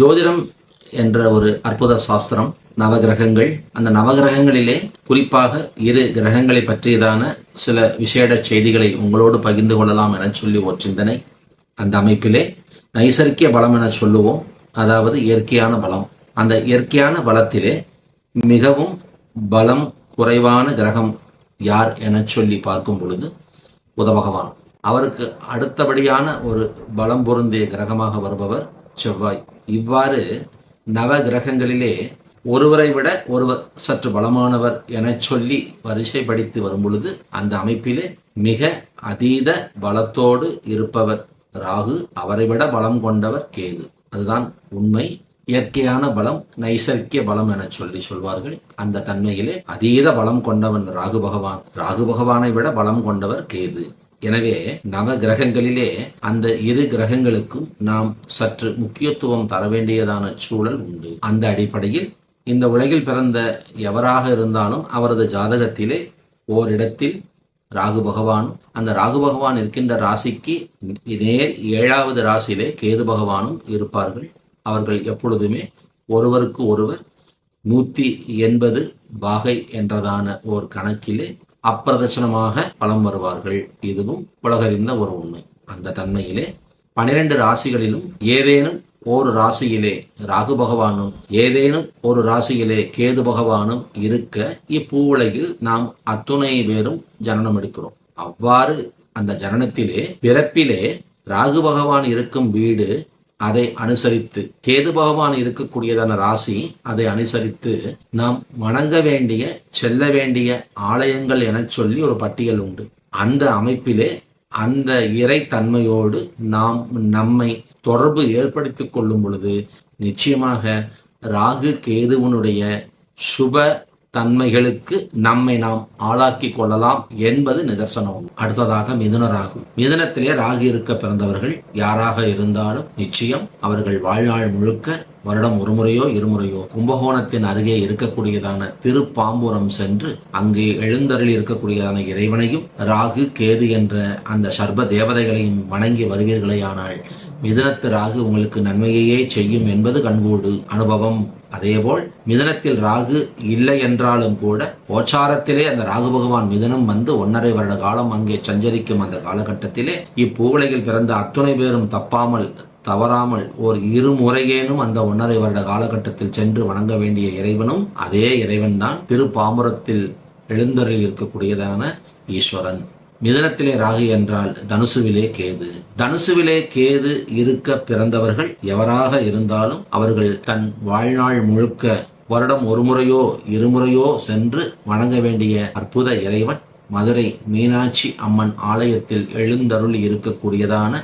ஜோதிடம் என்ற ஒரு அற்புத சாஸ்திரம் நவகிரகங்கள். அந்த நவகிரகங்களிலே குறிப்பாக இரு கிரகங்களை பற்றியதான சில விசேட செய்திகளை உங்களோடு பகிர்ந்து கொள்ளலாம் என சொல்லி ஒரு சிந்தனை. அந்த அமைப்பிலே நைசர்கிய பலம் என சொல்லுவோம். அதாவது இயற்கையான பலம். அந்த இயற்கையான பலத்திலே மிகவும் பலம் குறைவான கிரகம் யார் என சொல்லி பார்க்கும் பொழுது புத பகவான் அவருக்கு அடுத்தபடியான ஒரு பலம் பொருந்திய கிரகமாக வருபவர் செவ்வாய். இவ்வாறு நவ கிரகங்களிலே ஒருவரை விட ஒருவர் சற்று பலமானவர் என சொல்லி வரிசைப்படுத்தி வரும் பொழுது அந்த அமைப்பிலே மிக அதீத பலத்தோடு இருப்பவர் ராகு அவரை விட பலம் கொண்டவர் கேது. அதுதான் உண்மை. இயற்கையான பலம் நைசர்கிய பலம் என சொல்லி சொல்வார்கள். அந்த தன்மையிலே அதீத பலம் கொண்டவன் ராகு பகவான். ராகு பகவானை விட பலம் கொண்டவர் கேது. எனவே நவ கிரகங்களிலே அந்த இரு கிரகங்களுக்கும் நாம் சற்று முக்கியத்துவம் தர வேண்டியதான சூழல் உண்டு. அந்த அடிப்படையில் இந்த உலகில் பிறந்த எவராக இருந்தாலும் அவரது ஜாதகத்திலே ஓரிடத்தில் ராகு பகவானும் அந்த ராகு பகவான் இருக்கின்ற ராசிக்கு நேர் ஏழாவது ராசியிலே கேது பகவானும் இருப்பார்கள். அவர்கள் எப்பொழுதுமே ஒருவருக்கு ஒருவர் நூத்தி எண்பது பாகை என்றதான ஓர் கணக்கிலே அப்பிரதட்சணமாக பலம் வருவார்கள். இதுவும் உலகறிந்த ஒரு உண்மை. அந்த தன்மையிலே பனிரெண்டு ராசிகளிலும் ஏதேனும் ஒரு ராசியிலே ராகு பகவானும் ஏதேனும் ஒரு ராசியிலே கேது பகவானும் இருக்க இப்பூவுலகில் நாம் அத்துணை பேரும் ஜனனம் எடுக்கிறோம். அவ்வாறு அந்த ஜனனத்திலே பிறப்பிலே ராகு பகவான் இருக்கும் வீடு அதை அனுசரித்து கேது பகவான் இருக்கக்கூடியதான ராசி அதை அனுசரித்து நாம் வணங்க வேண்டிய செல்ல வேண்டிய ஆலயங்கள் என சொல்லி ஒரு பட்டியல் உண்டு. அந்த அமைப்பிலே அந்த இறை தன்மையோடு நாம் நம்மை தொடர்பு ஏற்படுத்திக் கொள்ளும் பொழுது நிச்சயமாக ராகு கேதுவனுடைய சுப தன்மைகளுக்கு நம்மை நாம் ஆளாக்கி கொள்ளலாம் என்பது நிதர்சனம் அடுத்ததாக மிதுனராகும் மிதுனத்திலே ராகு இருக்க பிறந்தவர்கள் யாராக இருந்தாலும் நிச்சயம் அவர்கள் வாழ்நாள் முழுக்க வருடம் ஒரு முறையோ இருமுறையோ கும்பகோணத்தின் அருகே இருக்கக்கூடியதான திருப்பாம்புரம் சென்று அங்கே எழுந்தருளி இருக்கக்கூடியதான இறைவனையும் ராகு கேது என்ற அந்த சர்ப தேவதைகளையும் வணங்கி வருவீர்களேயானால் மிதனத்து ராகு உங்களுக்கு நன்மையையே செய்யும் என்பது கண்கூடு அனுபவம். அதேபோல் மிதனத்தில் ராகு இல்லை என்றாலும் கூட கோச்சாரத்திலே அந்த ராகு பகவான் மிதனம் வந்து ஒன்னரை வருட காலம் அங்கே சஞ்சரிக்கும் அந்த காலகட்டத்திலே இப்பூவுலகில் பிறந்த அத்துணை பேரும் தப்பாமல் தவறாமல் ஒரு முறையேனும் அந்த ஒன்னரை வருட காலகட்டத்தில் சென்று வணங்க வேண்டிய இறைவனும் அதே இறைவன்தான். திருப்பாம்புரத்தில் எழுந்தருள் இருக்கக்கூடியதான ஈஸ்வரன். மிதனத்திலே ராகு என்றால் தனுசுவிலே கேது. தனுசுவிலே கேது இருக்க பிறந்தவர்கள் எவராக இருந்தாலும் அவர்கள் தன் வாழ்நாள் முழுக்க வருடம் ஒரு முறையோ இருமுறையோ சென்று வணங்க வேண்டிய அற்புத இறைவன் மதுரை மீனாட்சி அம்மன் ஆலயத்தில் எழுந்தருள் இருக்கக்கூடியதான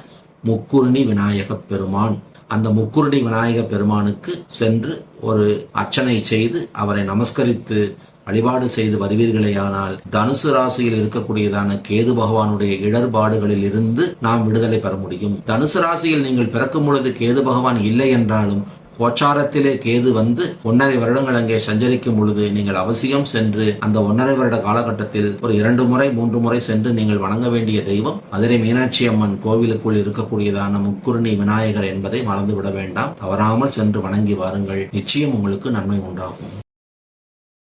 முக்குருணி விநாயக பெருமான். அந்த முக்குருணி விநாயக பெருமானுக்கு சென்று ஒரு அர்ச்சனை செய்து அவரை நமஸ்கரித்து வழிபாடு செய்து வருவீர்களேயானால் தனுசு ராசியில் இருக்கக்கூடியதான கேது பகவானுடைய இடர்பாடுகளில் இருந்து நாம் விடுதலை பெற முடியும். தனுசு ராசியில் நீங்கள் பிறக்கும் பொழுது கேது பகவான் இல்லை என்றாலும் கோச்சாரத்திலே கேது வந்து ஒன்னரை வருடங்கள் அங்கே சஞ்சரிக்கும் பொழுது நீங்கள் அவசியம் சென்று அந்த ஒன்னரை வருட காலகட்டத்தில் ஒரு இரண்டு முறை மூன்று முறை சென்று நீங்கள் வணங்க வேண்டிய தெய்வம். மதுரை மீனாட்சி அம்மன் கோவிலுக்குள் இருக்கக்கூடியதான முக்குருணி விநாயகர் என்பதை மறந்துவிட வேண்டாம். தவறாமல் சென்று வணங்கி வாருங்கள். நிச்சயம் உங்களுக்கு நன்மை உண்டாகும்.